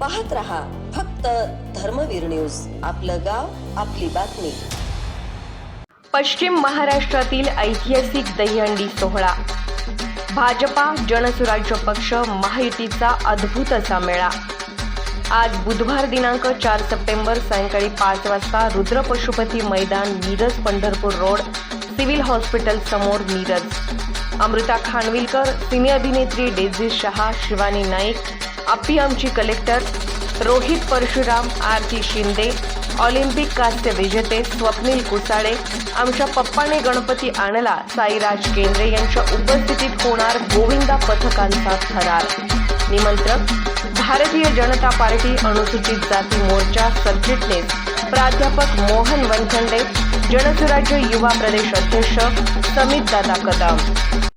पाहत रहा फक्त धर्मवीर न्यूज. आपलं गाव आपली बातमी. पश्चिम महाराष्ट्रातील ऐतिहासिक दहीहंडी सोहळा. भाजपा जनसुराज्य पक्ष महायुतीचा अद्भुत असा मेळा. आज बुधवार दिनांक चार सप्टेंबर सायंकाळी पाच वाजता रुद्र पशुपती मैदान Miraj Pandharpur road civil hospital समोर मिरज अमृता खानविलकर सिने अभिनेत्री डेझी शहा शिवानी नाईक अप्पी आमची कलेक्टर रोहित परशुराम आरती शिंदे ऑलिम्पिक कास्य विजेते स्वप्नील कुसाळे आमच्या पप्पाने गणपती आणला साईराज केंद्रे यांच्या उपस्थितीत होणार गोविंदा पथकांचा थरार निमंत्रक भारतीय जनता पार्टी अनुसूचित जाती मोर्चा सरचिटणीस प्राध्यापक मोहन वनखंडे जनसुराज्य युवा प्रदेश अध्यक्ष समित दादा कदम.